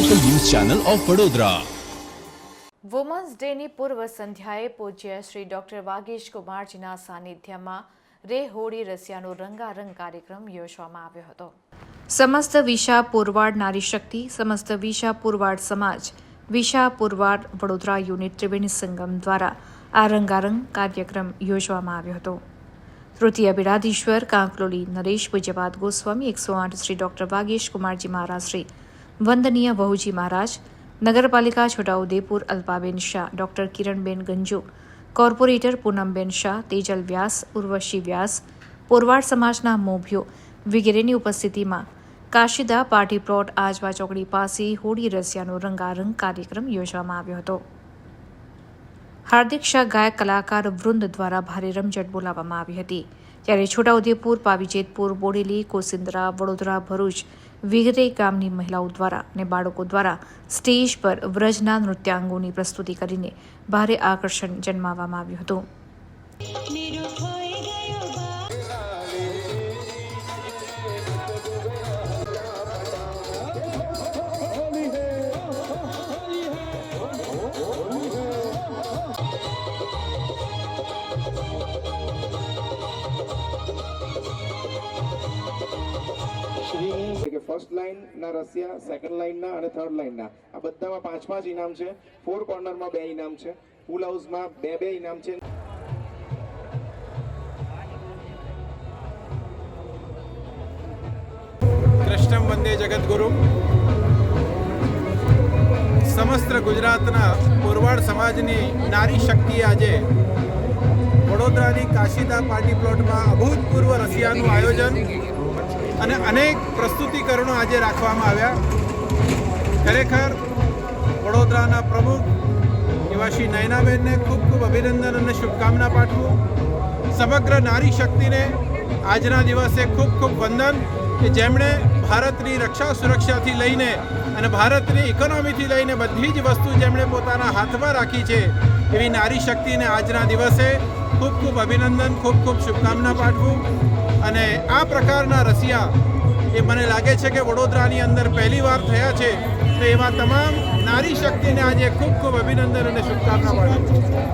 Channel of Vadodara women's ડેની પૂર્વ સંધ્યાએ પૂજ્ય શ્રી ડોક્ટર વાગીશ કુમારજીના સાનિધ્યમાં રે હોળી રસિયાનો રંગારંગ કાર્યક્રમ યોજવામાં આવ્યો હતો. સમસ્ત વિશા પુરવાડ નારી શક્તિ સમસ્ત વિશા પુરવાડ સમાજ વિશા પુરવાડ વડોદરા યુનિટ ત્રિવેણી સંગમ દ્વારા આ રંગારંગ કાર્યક્રમ યોજવામાં આવ્યો હતો. તૃતીય બિરાધીશ્વર કાંકલોલી નરેશ પૂજ્યપાદ ગોસ્વામી એકસો આઠ શ્રી ડોક્ટર વાગેશ કુમારજી મહારાજ શ્રી વંદનીય વહુજી મહારાજ, નગરપાલિકા છોટાઉદેપુર અલ્પાબેન શાહ, ડૉક્ટર કિરણબેન ગંજુ, કોર્પોરેટર પૂનમબેન શાહ, તેજલ વ્યાસ, ઉર્વશી વ્યાસ, પોરવાડ સમાજના મોભ્યો વગેરેની ઉપસ્થિતિમાં કાશીદા પાર્ટી પ્લોટ આજવા ચોકડી પાસે હોળી રસિયાનો રંગારંગ કાર્યક્રમ યોજવામાં આવ્યો હતો. હાર્દિક શાહ ગાયક કલાકાર વૃંદ દ્વારા ભારે રમઝટ બોલાવવામાં આવી હતી. ત્યારે છોટાઉદેપુર, પાવીજેતપુર, બોડેલી કોસિંદરા વડોદરા, ભરૂચ વિગરે ગામની મહિલાઓ દ્વારા અને બાળકો દ્વારા સ્ટેજ પર વ્રજના નૃત્યાંગોની પ્રસ્તુતિ કરીને ભારે આકર્ષણ જન્માવવામાં આવ્યું હતું. ફર્સ્ટ લાઇન ના રશિયા સેકન્ડ લાઇન ના અને થર્ડ લાઇન ના. આ બધામાં પાંચ પાંચ ઇનામ છે. ફોર કોર્નરમાં બે ઇનામ છે. ફૂલ હાઉસમાં બે બે ઇનામ છે. કૃષ્ણમ વંદે જગદગુરુ. સમસ્ત ગુજરાતના પુરવાડ સમાજની નારી શક્તિ આજે વડોદરાની કાશીદા પાર્ટી પ્લોટમાં અભૂતપૂર્વ રસિયાનું આયોજન. અને અનેક પ્રસ્તુતિકરણો આજે રાખવામાં આવ્યા. ખરેખર વડોદરાના પ્રમુખ એવા શ્રી નયનાબેનને ખૂબ ખૂબ અભિનંદન અને શુભકામના પાઠવું. સમગ્ર નારી શક્તિને આજના દિવસે ખૂબ ખૂબ વંદન કે જેમણે ભારતની રક્ષા સુરક્ષાથી લઈને અને ભારતની ઇકોનોમીથી લઈને બધી જ વસ્તુ જેમણે પોતાના હાથમાં રાખી છે, એવી નારી શક્તિને આજના દિવસે ખૂબ ખૂબ અભિનંદન, ખૂબ ખૂબ શુભકામના પાઠવું. અને આ પ્રકારના રસિયા એ મને લાગે છે કે વડોદરાની અંદર પહેલી વાર થયા છે તો એવા તમામ નારી શક્તિને આજે ખૂબ ખૂબ અભિનંદન અને શુભકામના પાઠવું